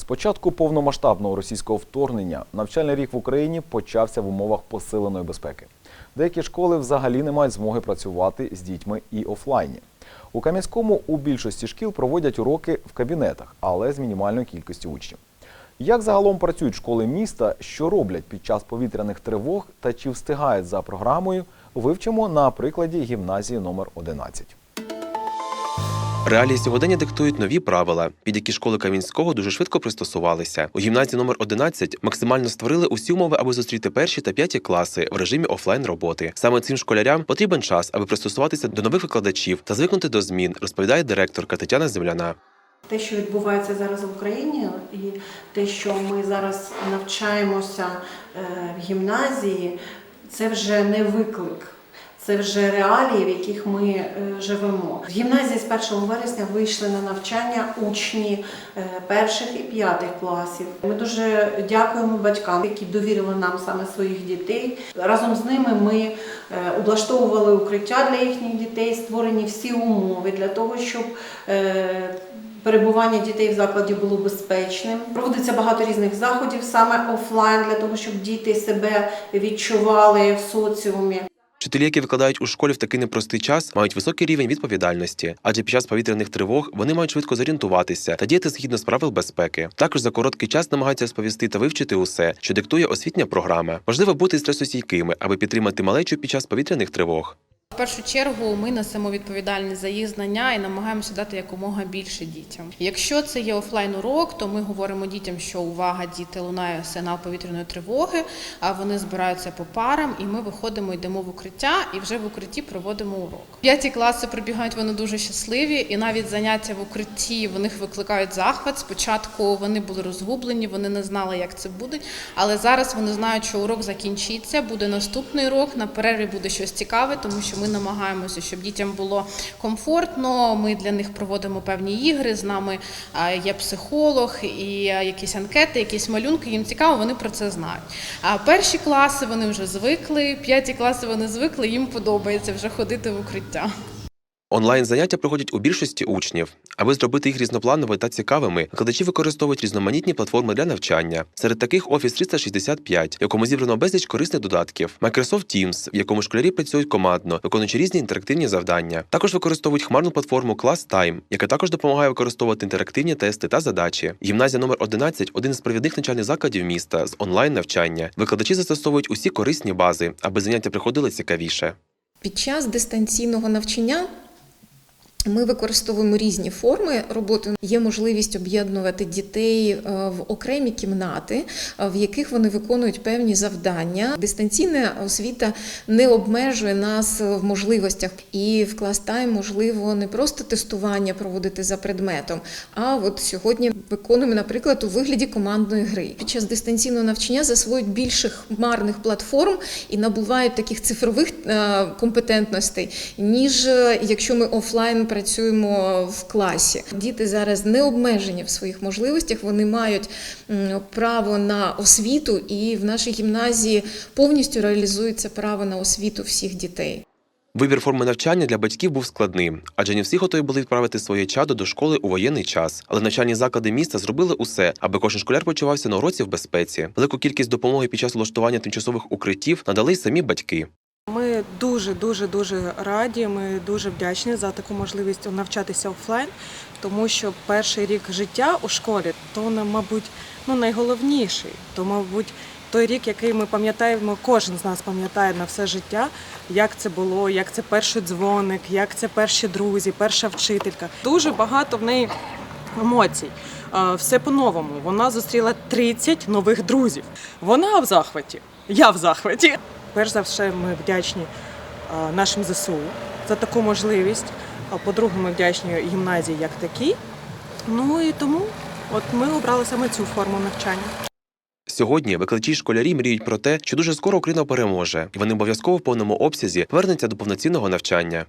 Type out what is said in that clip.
З початку повномасштабного російського вторгнення навчальний рік в Україні почався в умовах посиленої безпеки. Деякі школи взагалі не мають змоги працювати з дітьми і офлайні. У Кам'янському у більшості шкіл проводять уроки в кабінетах, але з мінімальною кількістю учнів. Як загалом працюють школи міста, що роблять під час повітряних тривог та чи встигають за програмою, вивчимо на прикладі гімназії номер 11. Реалії сьогодення диктують нові правила, під які школи Кам'янського дуже швидко пристосувалися. У гімназії номер 11 максимально створили усі умови, аби зустріти перші та п'яті класи в режимі офлайн роботи. Саме цим школярям потрібен час, аби пристосуватися до нових викладачів та звикнути до змін, розповідає директорка Тетяна Земляна. Те, що відбувається зараз в Україні, і те, що ми зараз навчаємося е, в гімназії, це вже не виклик. Це вже реалії, в яких ми е, живемо. В гімназії з 1 вересня вийшли на навчання учні е, перших і п'ятих класів. Ми дуже дякуємо батькам, які довірили нам саме своїх дітей. Разом з ними ми е, облаштовували укриття для їхніх дітей, створені всі умови для того, щоб Перебування дітей в закладі було безпечним. Проводиться багато різних заходів саме офлайн для того, щоб діти себе відчували в соціумі. Вчителі, які викладають у школі в такий непростий час, мають високий рівень відповідальності, адже під час повітряних тривог вони мають швидко зорієнтуватися та діяти згідно з правил безпеки. Також за короткий час намагаються розповісти та вивчити усе, що диктує освітня програма. Важливо бути стресостійкими, аби підтримати малечу під час повітряних тривог. В першу чергу ми несемо відповідальність за їх знання і намагаємося дати якомога більше дітям. Якщо це є офлайн урок, то ми говоримо дітям, що увага, діти лунає сигнал повітряної тривоги, а вони збираються по парам, і ми виходимо, йдемо в укриття, і вже в укритті проводимо урок. П'яті класи прибігають вони дуже щасливі, і навіть заняття в укритті в них викликають захват. Спочатку вони були розгублені, вони не знали, як це буде, але зараз вони знають, що урок закінчиться, буде наступний урок. На перерві буде щось цікаве, тому що ми намагаємося, щоб дітям було комфортно. Ми для них проводимо певні ігри. З нами є психолог і якісь анкети, якісь малюнки. Їм цікаво, вони про це знають. А перші класи вони вже звикли, п'яті класи вони звикли. Їм подобається вже ходити в укриття. Онлайн заняття проходять у більшості учнів. Аби зробити їх різноплановими та цікавими, викладачі використовують різноманітні платформи для навчання. Серед таких Office 365, в якому зібрано безліч корисних додатків, Microsoft Teams, в якому школярі працюють командно, виконуючи різні інтерактивні завдання. Також використовують хмарну платформу ClassTime, яка також допомагає використовувати інтерактивні тести та задачі. Гімназія номер 11 – один із провідних навчальних закладів міста з онлайн навчання. Викладачі застосовують усі корисні бази, аби заняття приходили цікавіше. Під час дистанційного навчання ми використовуємо різні форми роботи. Є можливість об'єднувати дітей е, в окремі кімнати, е, в яких вони виконують певні завдання. Дистанційна освіта не обмежує нас в можливостях, і в клас-тайм можливо не просто тестування проводити за предметом, а от сьогодні виконуємо, наприклад, у вигляді командної гри. Під час дистанційного навчання засвоюють більше хмарних платформ і набувають таких цифрових е, компетентностей, ніж якщо ми офлайн працюємо в класі. Діти зараз не обмежені в своїх можливостях, вони мають право на освіту, і в нашій гімназії повністю реалізується право на освіту всіх дітей. Вибір форми навчання для батьків був складним, адже не всі готові були відправити своє чадо до школи у воєнний час. Але навчальні заклади міста зробили усе, аби кожен школяр почувався на уроці в безпеці. Велику кількість допомоги під час влаштування тимчасових укриттів надали й самі батьки. Ми дуже дуже дуже раді. Ми дуже вдячні за таку можливість навчатися офлайн, тому що перший рік життя у школі то мабуть ну найголовніший. То, мабуть, той рік, який ми пам'ятаємо, кожен з нас пам'ятає на все життя, як це було, як це перший дзвоник, як це перші друзі, перша вчителька. Дуже багато в неї емоцій. Все по-новому. Вона зустріла 30 нових друзів. Вона в захваті. Я в захваті. Перш за все, ми вдячні нашим ЗСУ за таку можливість. По-друге, ми вдячні гімназії як такій. Ну і тому от ми обрали саме цю форму навчання. Сьогодні викладачі школярі мріють про те, що дуже скоро Україна переможе, і вони обов'язково в повному обсязі вернуться до повноцінного навчання.